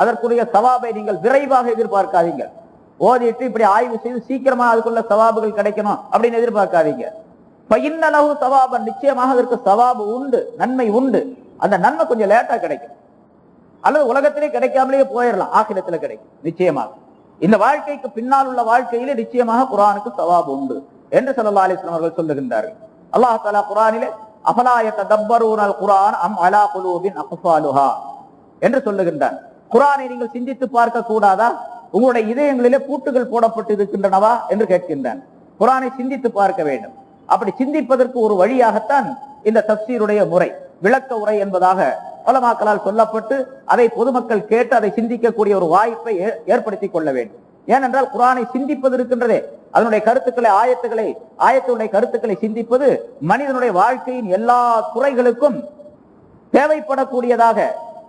அதற்குரிய சவாபை நீங்கள் விரைவாக எதிர்பார்க்காதீங்க. ஓதிட்டு இப்படி ஆய்வு செய்து சீக்கிரமா அதுக்குள்ள சவாபுகள் கிடைக்கணும் அப்படின்னு எதிர்பார்க்காதீங்க. பயின்னளவு சவாபன் நிச்சயமாக அதற்கு சவாபு உண்டு நன்மை உண்டு. அந்த நன்மை கொஞ்சம் லேட்டா கிடைக்கும். அல்லது உலகத்திலே கிடைக்காமலேயே போயிடலாம் ஆகிலத்துல கிடைக்கும் நிச்சயமாக. இந்த வாழ்க்கைக்கு பின்னால் உள்ள வாழ்க்கையிலே நிச்சயமாக குரானுக்கு சவாபு உண்டு என்று ஸல்லல்லாஹு அலிஸ்லாம் அவர்கள் சொல்லுகின்றார்கள். அல்லாஹ் தஆலா குரானிலே அஃபலா யததப்பரூனல் குரான் அம் அலா குலூபின் அக்ஃபாலுஹா என்று சொல்லுகின்றான். குரானை நீங்கள் சிந்தித்து பார்க்க கூடாதா உங்களுடைய இதயங்களிலே பூட்டுகள் போடப்பட்டு இருக்கின்றனவா என்று கேட்கின்றான். குரானை சிந்தித்து பார்க்க வேண்டும். அப்படி சிந்திப்பதற்கு ஒரு வழியாகத்தான் இந்த தப்சீருடைய முறை விளக்க உரை என்பதாக உலமாக்களால் சொல்லப்பட்டு அதை பொதுமக்கள் கேட்டு அதை சிந்திக்கக்கூடிய ஒரு வாய்ப்பை ஏ- ஏற்படுத்திக் கொள்ள வேண்டும். ஏனென்றால் குரானை சிந்திப்பது இருக்கின்றதே. அதனுடைய கருத்துக்களை ஆயத்துக்களை ஆயத்தினுடைய கருத்துக்களை சிந்திப்பது மனிதனுடைய வாழ்க்கையின் எல்லா துறைகளுக்கும் தேவைப்படக்கூடியதாக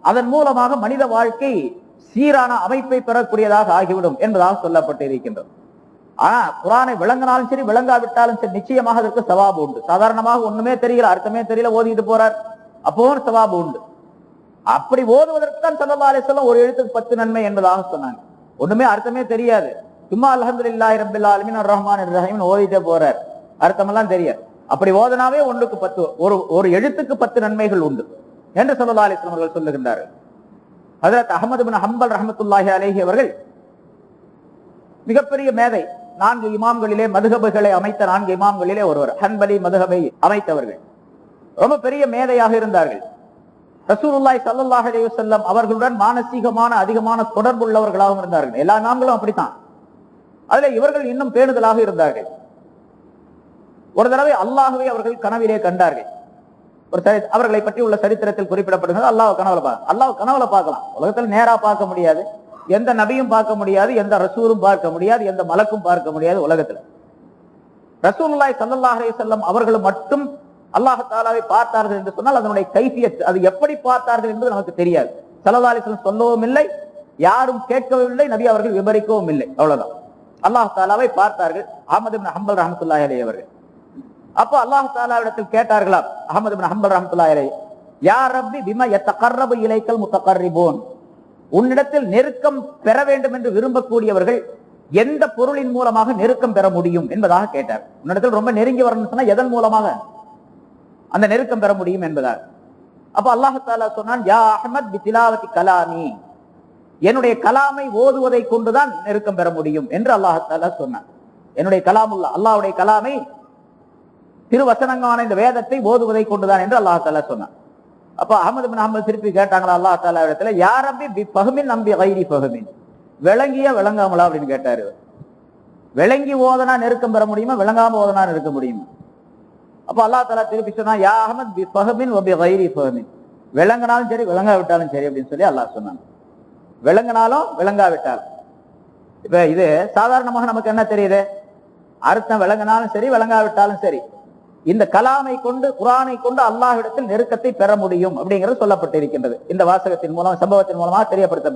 அதன் மூலமாக மனித வாழ்க்கை சீரான அமைப்பை பெறக்கூடியதாக ஆகிவிடும் என்பதாக சொல்லப்பட்டு இருக்கின்றது ஆனா குரானை விளங்கினாலும் சரி விளங்காவிட்டாலும் சரி நிச்சயமாக அதற்கு சவாபு உண்டு. சாதாரணமாக ஒண்ணுமே தெரியல அர்த்தமே தெரியல ஓதிட்டு போறார். அப்பவும் சவாபு உண்டு. அப்படி ஓதுவதற்கு தான் சல்லா அலிஸ்லாம் ஒரு எழுத்துக்கு பத்து நன்மை என்பதாக சொன்னாங்க. ஒண்ணுமே அர்த்தமே தெரியாது. சும்மா அல்ஹம்துலில்லாஹி ரப்பில் ஆலமீன் அர் ரஹ்மான் ரஹீம் ஓதிட்டே போறார். அர்த்தமெல்லாம் தெரியாது. அப்படி ஓதனாவே ஒன்றுக்கு பத்து ஒரு ஒரு எழுத்துக்கு பத்து நன்மைகள் உண்டு. என்று சொல்லலா அலிஸ்லாம் அவர்கள் சொல்லுகின்றார்கள். ஹஜரத் அஹமது பின் ஹம்பல் ரஹமத்துல்லாஹி அலேஹி அவர்கள் மிகப்பெரிய மேதை நான்கு இமாம்களிலே மதுகபுகளை அமைத்த நான்கு இமாம்களிலே ஒருவர் ஹன்பலி மதுகபை அமைத்தவர்கள். ரொம்ப பெரிய மேதையாக இருந்தார்கள். ரசூலுல்லாஹி சல்லாஹ் அலைஹி அவர்களுடன் மானசீகமான அதிகமான தொடர்புள்ளவர்களாகவும் இருந்தார்கள். எல்லா நாம்களும் அப்படித்தான். அதுல இவர்கள் இன்னும் பேணுதலாக இருந்தார்கள். ஒரு தடவை அல்லாகவே அவர்கள் கனவிலே கண்டார்கள். ஒரு சரி- அவர்களை பற்றி உள்ள சரித்திரத்தில் குறிப்பிடப்படுகிறது. அல்லாஹ் கனவுல பார்க்க அல்லாஹ் கனவுல பார்க்கலாம். உலகத்தில் நேரா பார்க்க முடியாது. எந்த நபியும் பார்க்க முடியாது. எந்த ரசூரும் பார்க்க முடியாது. எந்த மலக்கும் பார்க்க முடியாது உலகத்துல. ரசூல்லாய் சல்லாஹே செல்லம் வஸல்லம் அவர்கள் மட்டும் அல்லாஹ் தாலாவை பார்த்தார்கள் என்று சொன்னால் அதனுடைய கைஃபியத் அது எப்படி பார்த்தார்கள் என்பது நமக்கு தெரியாது. ஸல்லல்லாஹு அலைஹி சொல்லவும் இல்லை யாரும் கேட்கவும் இல்லை நபி அவர்கள் விபரிக்கவும் இல்லை. அவ்வளவுதான். அல்லாஹ் தாலாவை பார்த்தார்கள். அகமது ஹம்பல் ரஹமத்துல்லாஹி அவர்கள். அப்போ அல்லாஹ் தாலாவிடத்தில் கேட்டார்களாம் அஹமது பின் ஹம்பல் ரஹமத்துல்லாஹி அலைஹி. யா ரப்பி பிமா யத்தகர்ரபு இலைக்கல் முத்தகர்ரிபோன். உன்னிடத்தில் நெருக்கம் பெற வேண்டும் என்று விரும்பக்கூடியவர்கள் எந்த பொருளின் மூலமாக நெருக்கம் பெற முடியும் என்பதாக கேட்டார். உன்னிடத்தில் ரொம்ப நெருங்கி வரணும்னு சொன்னா எதன் மூலமாக? அந்த நெருக்கம் பெற முடியும் என்பதால். அப்ப அல்லாஹாலா சொன்னான் யா அஹமத் பி திலாவதி கலாமி. என்னுடைய கலாமை ஓதுவதை கொண்டுதான் நெருக்கம் பெற முடியும் என்று அல்லாஹாலா சொன்னான். என்னுடைய கலாமுல்லா அல்லாஹ்வுடைய கலாமை திருவசனங்கமான இந்த வேதத்தை ஓதுவதை கொண்டுதான் என்று அல்லாஹ் தாலா சொன்னான். அப்போ அகமது பின் அஹமது திருப்பி கேட்டாங்களா? அல்லாஹ் தாலா இடத்துல யார் ரப்பி பி நம்பி கைரி பகுமின் விளங்கிய விளங்காமலா? அப்படின்னு கேட்டாரு விளங்கி ஓதனா நெருக்கம் பெற முடியுமா? விளங்காம ஓதனா நெருக்க முடியுமா? அப்போ அல்லாஹ் தாலா திருப்பி சொன்னா யா அஹமத் பி பஹமின் ஒபி கைரி பஹமின் விளங்கினாலும் சரி விளங்காவிட்டாலும் சரி அப்படின்னு சொல்லி அல்லாஹ் சொன்னாங்க விளங்கினாலும் விளங்காவிட்டாலும் இப்போ இது சாதாரணமாக நமக்கு என்ன தெரியுது? அர்த்தம் விளங்கினாலும் சரி விளங்காவிட்டாலும் சரி. இந்த கலாமை கொண்டு குரானை கொண்டு அல்லாஹ்விடத்தில் நெருக்கத்தை பெற முடியும் அப்படிங்கிறது சொல்லப்பட்டிருக்கின்றது. இந்த வாசகத்தின் மூலம் சம்பவத்தின் மூலமாக தெரியப்படுத்தப்படுது